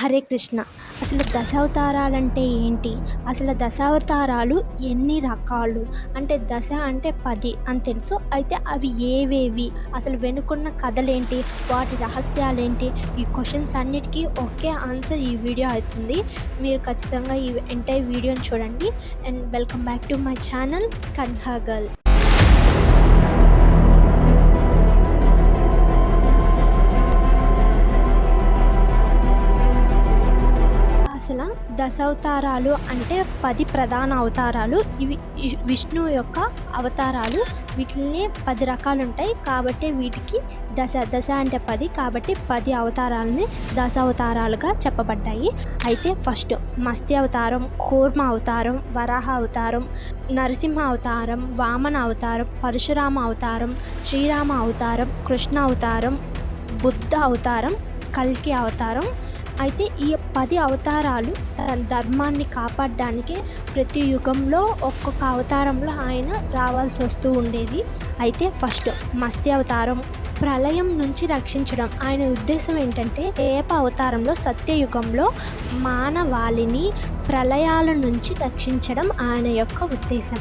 హరే కృష్ణ. అసలు దశావతారాలంటే ఏంటి? అసలు దశావతారాలు ఎన్ని రకాలు? అంటే దశ అంటే పది అని తెలుసు. అయితే అవి ఏవేవి? అసలు వెనుకున్న కథలేంటి? వాటి రహస్యాలేంటి? ఈ క్వశ్చన్స్ అన్నిటికీ ఒకే ఆన్సర్ ఈ వీడియో అవుతుంది. మీరు ఖచ్చితంగా ఈ ఎంటైర్ వీడియోని చూడండి. And welcome back to my channel Kanha girl దశావతారాలు అంటే పది ప్రధాన అవతారాలు. ఇవి విష్ణు యొక్క అవతారాలు. వీటిని పది రకాలు ఉంటాయి కాబట్టి వీటికి దశ దశ అంటే పది. కాబట్టి పది అవతారాలని దశావతారాలుగా చెప్పబడ్డాయి. అయితే ఫస్ట్ మస్తి అవతారం కూర్మ అవతారం వరాహ అవతారం నరసింహ అవతారం వామన అవతారం పరశురామ అవతారం శ్రీరామ అవతారం కృష్ణ అవతారం బుద్ధ అవతారం కల్కి అవతారం అయితే ఈ పది అవతారాలు తన ధర్మాన్ని కాపాడడానికి ప్రతి యుగంలో ఒక్కొక్క అవతారంలో ఆయన రావాల్సి వస్తూ ఉండేది. అయితే ఫస్ట్ మత్స్య అవతారం ప్రళయం నుంచి రక్షించడం. ఆయన ఉద్దేశం ఏంటంటే ఏప అవతారంలో సత్యయుగంలో మానవాళిని ప్రళయాల నుంచి రక్షించడం ఆయన యొక్క ఉద్దేశం.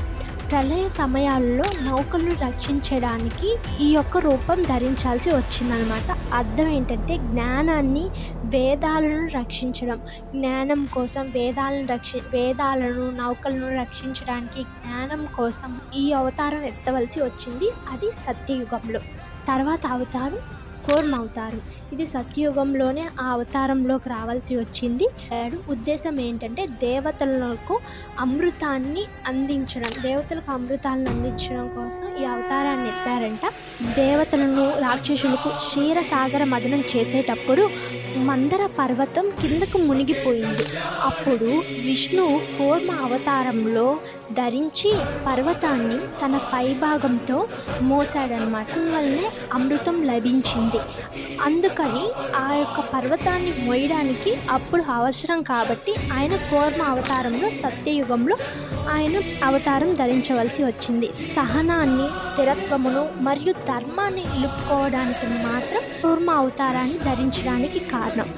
ప్రళయ సమయాల్లో నౌకలను రక్షించడానికి ఈ యొక్క రూపం ధరించాల్సి వచ్చిందనమాట అర్థం ఏంటంటే జ్ఞానాన్ని వేదాలను రక్షించడం. జ్ఞానం కోసం వేదాలను రక్షి వేదాలను నౌకలను రక్షించడానికి జ్ఞానం కోసం ఈ అవతారం ఎత్తవలసి వచ్చింది. అది సత్యయుగంలో. తర్వాత అవతారం కూర్మ ఇది సత్యయుగంలోనే ఆ అవతారంలోకి రావాల్సి వచ్చింది. ఉద్దేశం ఏంటంటే దేవతలకు అమృతాన్ని అందించడం దేవతలకు అమృతాలను అందించడం కోసం ఈ అవతారాన్ని ఎత్తారంట. దేవతలను రాక్షసులకు క్షీరసాగర మదనం చేసేటప్పుడు మందర పర్వతం కిందకు మునిగిపోయింది. అప్పుడు విష్ణు కూర్మ అవతారంలో ధరించి పర్వతాన్ని తన పైభాగంతో మోసాడనమాట వల్లనే అమృతం లభించింది. అందుకని ఆ యొక్క పర్వతాన్ని మోయడానికి అప్పుడు అవసరం కాబట్టి ఆయన కూర్మ అవతారంలో సత్యయుగంలో ఆయన అవతారం ధరించవలసి వచ్చింది. సహనాన్ని స్థిరత్వమును మరియు ధర్మాన్ని నిలుపుకోవడానికి మాత్రం కూర్మ అవతారాన్ని ధరించడానికి కారణం.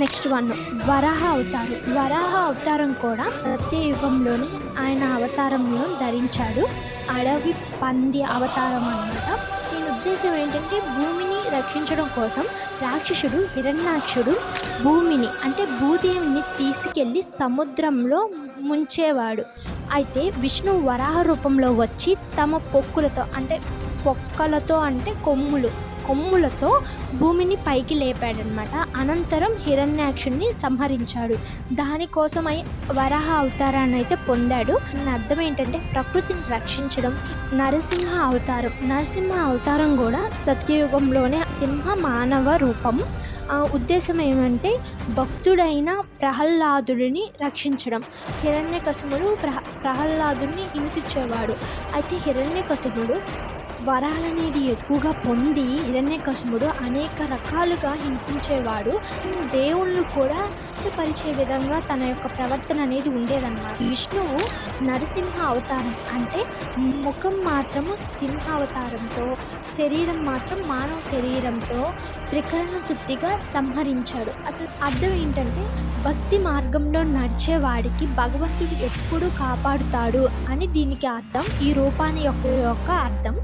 నెక్స్ట్ వన్ వరాహ అవతారం. వరాహ అవతారం కూడా సత్యయుగంలోనే ఆయన అవతారంలో ధరించాడు. అడవి పంది అవతారం అన్నమాట. దీని ఉద్దేశం ఏంటంటే భూమిని రక్షించడం కోసం రాక్షసుడు హిరణ్యాక్షుడు భూమిని అంటే భూదేవిని తీసుకెళ్ళి సముద్రంలో ముంచేవాడు. అయితే విష్ణు వరాహ రూపంలో వచ్చి తమ పొక్కులతో అంటే పొక్కలతో అంటే కొమ్ములు కొమ్ములతో భూమిని పైకి లేపాడనమాట. అనంతరం హిరణ్యాక్షుణ్ణి సంహరించాడు. దానికోసమై వరాహ అవతారాన్ని అయితే పొందాడు. దాని అర్థం ఏంటంటే ప్రకృతిని రక్షించడం. నరసింహ అవతారం. నరసింహ అవతారం కూడా సత్యయుగంలోనే సింహ మానవ రూపం. ఆ ఉద్దేశం ఏమంటే భక్తుడైన ప్రహ్లాదుడిని రక్షించడం. హిరణ్యకసుముడు ప్రహ ప్రహ్లాదుడిని హింసించేవాడు. అయితే హిరణ్యకసుముడు వరాలనేది ఎక్కువగా పొంది హిరణ్యకశిపుడు అనేక రకాలుగా హింసించేవాడు. దేవుళ్ళు కూడా ఇష్టపరిచే విధంగా తన యొక్క ప్రవర్తన అనేది ఉండేదన్నమాట. విష్ణువు నరసింహ అవతారం అంటే ముఖం మాత్రము సింహావతారంతో శరీరం మాత్రం మానవ శరీరంతో త్రికరణ శుద్ధిగా సంహరించాడు. అసలు అర్థం ఏంటంటే భక్తి మార్గంలో నడిచేవాడికి భగవంతుడు ఎప్పుడు కాపాడుతాడు అని దీనికి అర్థం ఈ రూపాన్ని యొక్క యొక్క అర్థం.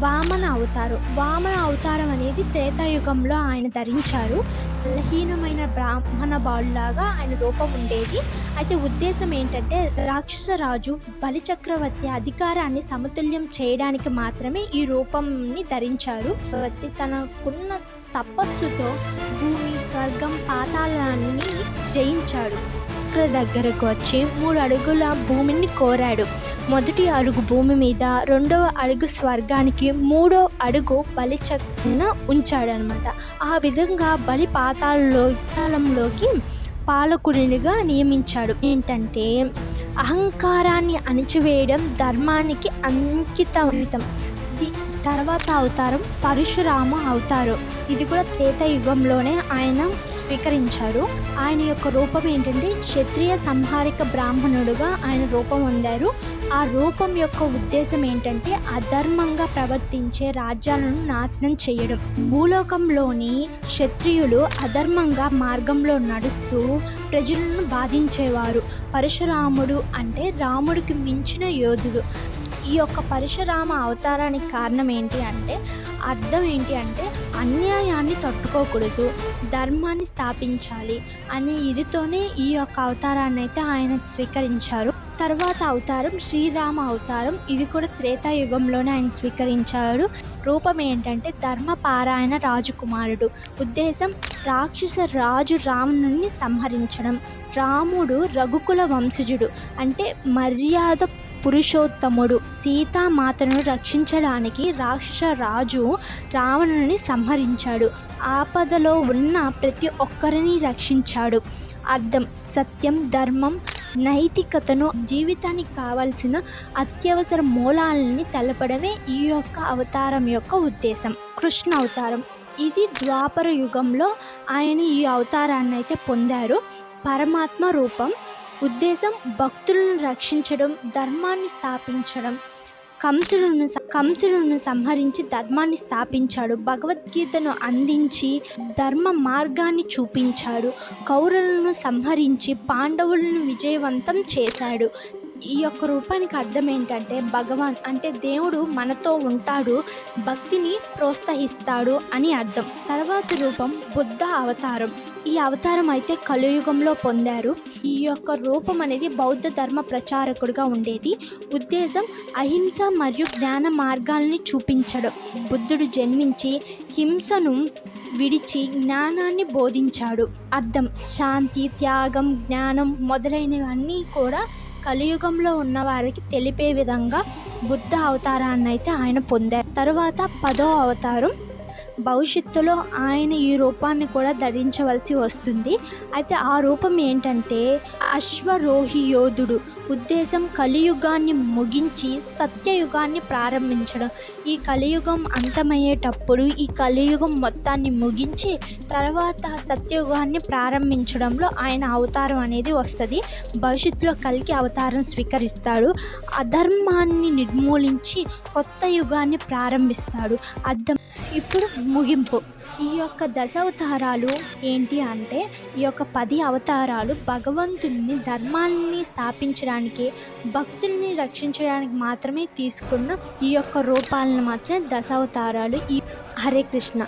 వామన అవతారం. వామన అవతారం అనేది త్రేతాయుగంలో ఆయన ధరించారు. బలహీనమైన బ్రాహ్మణ బాలులాగా ఆయన రూపం ఉండేది. అయితే ఉద్దేశం ఏంటంటే రాక్షస రాజు బలిచక్రవర్తి అధికారాన్ని సమతుల్యం చేయడానికి మాత్రమే ఈ రూపంని ధరించారు. చక్రవర్తి తనకున్న తపస్సుతో భూమి స్వర్గం పాతాళాన్ని జయించాడు. దగ్గరకు వచ్చి మూడు అడుగుల భూమిని కోరాడు. మొదటి అడుగు భూమి మీద రెండవ అడుగు స్వర్గానికి మూడో అడుగు బలి చక్కన ఉంచాడనమాట ఆ విధంగా బలి పాతాలలో కాలంలోకి పాలకుడినిగా నియమించాడు. ఏంటంటే అహంకారాన్ని అణిచివేయడం ధర్మానికి అంకితమితం తర్వాత అవతారం పరశురామ అవతారం. ఇది కూడా త్రేతయుగంలోనే ఆయన స్వీకరించారు ఆయన యొక్క రూపం ఏంటంటే క్షత్రియ సంహారిక బ్రాహ్మణుడుగా ఆయన రూపం పొందారు. ఆ రూపం యొక్క ఉద్దేశం ఏంటంటే అధర్మంగా ప్రవర్తించే రాజ్యాలను నాశనం చేయడం. భూలోకంలోని క్షత్రియులు అధర్మంగా మార్గంలో నడుస్తూ ప్రజలను బాధించేవారు. పరశురాముడు అంటే రాముడికి మించిన యోధుడు. ఈ యొక్క పరశురామ అవతారానికి కారణం ఏంటి అంటే అర్థం ఏంటి అంటే అన్యాయాన్ని తట్టుకోకూడదు ధర్మాన్ని స్థాపించాలి అనే ఇదితోనే ఈ యొక్క అవతారాన్ని అయితే ఆయన స్వీకరించారు. తర్వాత అవతారం శ్రీరామ అవతారం. ఇది కూడా త్రేతాయుగంలోనే ఆయన స్వీకరించాడు రూపం ఏంటంటే ధర్మపారాయణ రాజకుమారుడు. ఉద్దేశం రాక్షస రాజు రావణుని సంహరించడం. రాముడు రఘుకుల వంశజుడు. అంటే మర్యాద పురుషోత్తముడు. సీతామాతను రక్షించడానికి రాక్షస రాజు రావణుని సంహరించాడు. ఆపదలో ఉన్న ప్రతి ఒక్కరిని రక్షించాడు. అర్థం సత్యం ధర్మం నైతికతను జీవితానికి కావలసిన అత్యవసర మూలాలని తెలపడమే ఈ యొక్క అవతారం యొక్క ఉద్దేశం. కృష్ణ అవతారం. ఇది ద్వాపర యుగంలో ఆయన ఈ అవతారాన్ని అయితే పొందారు. పరమాత్మ రూపం. ఉద్దేశం భక్తులను రక్షించడం ధర్మాన్ని స్థాపించడం. కంసులను కంసులను సంహరించి ధర్మాన్ని స్థాపించాడు. భగవద్గీతను అందించి ధర్మ మార్గాన్ని చూపించాడు. కౌరవులను సంహరించి పాండవులను విజయవంతం చేశాడు. ఈ యొక్క రూపానికి అర్థం ఏంటంటే భగవాన్ అంటే దేవుడు మనతో ఉంటాడు భక్తిని ప్రోత్సహిస్తాడు అని అర్థం. తర్వాత రూపం బుద్ధ అవతారం. ఈ అవతారం అయితే కలియుగంలో పొందారు. ఈ యొక్క రూపం అనేది బౌద్ధ ధర్మ ప్రచారకుడిగా ఉండేది. ఉద్దేశం అహింస మరియు జ్ఞాన మార్గాల్ని చూపించడం. బుద్ధుడు జన్మించి హింసను విడిచి జ్ఞానాన్ని బోధించాడు. అర్థం శాంతి త్యాగం జ్ఞానం మొదలైనవన్నీ కూడా కలియుగంలో ఉన్న వారికి తెలిపే విధంగా బుద్ధ అవతారాన్ని అయితే ఆయన పొందారు. తర్వాత పదో అవతారం భవిష్యత్తులో ఆయన ఈ రూపాన్ని కూడా ధరించవలసి వస్తుంది. అయితే ఆ రూపం ఏంటంటే అశ్వరోహి యోధుడు ఉద్దేశం కలియుగాన్ని ముగించి సత్యయుగాన్ని ప్రారంభించడం. ఈ కలియుగం అంతమయ్యేటప్పుడు ఈ కలియుగం మొత్తాన్ని ముగించి తర్వాత సత్యయుగాన్ని ప్రారంభించడంలో ఆయన అవతారం అనేది వస్తుంది. భవిష్యత్తులో కలిగి అవతారం స్వీకరిస్తాడు. అధర్మాన్ని నిర్మూలించి కొత్త యుగాన్ని ప్రారంభిస్తాడు. అర్థం ఇప్పుడు ముగింపు. ఈ యొక్క దశావతారాలు ఏంటి అంటే ఈ యొక్క పది అవతారాలు భగవంతుని ధర్మాన్ని స్థాపించడానికి భక్తుల్ని రక్షించడానికి మాత్రమే తీసుకున్న ఈ యొక్క రూపాలను మాత్రమే దశావతారాలు ఈ హరే కృష్ణ.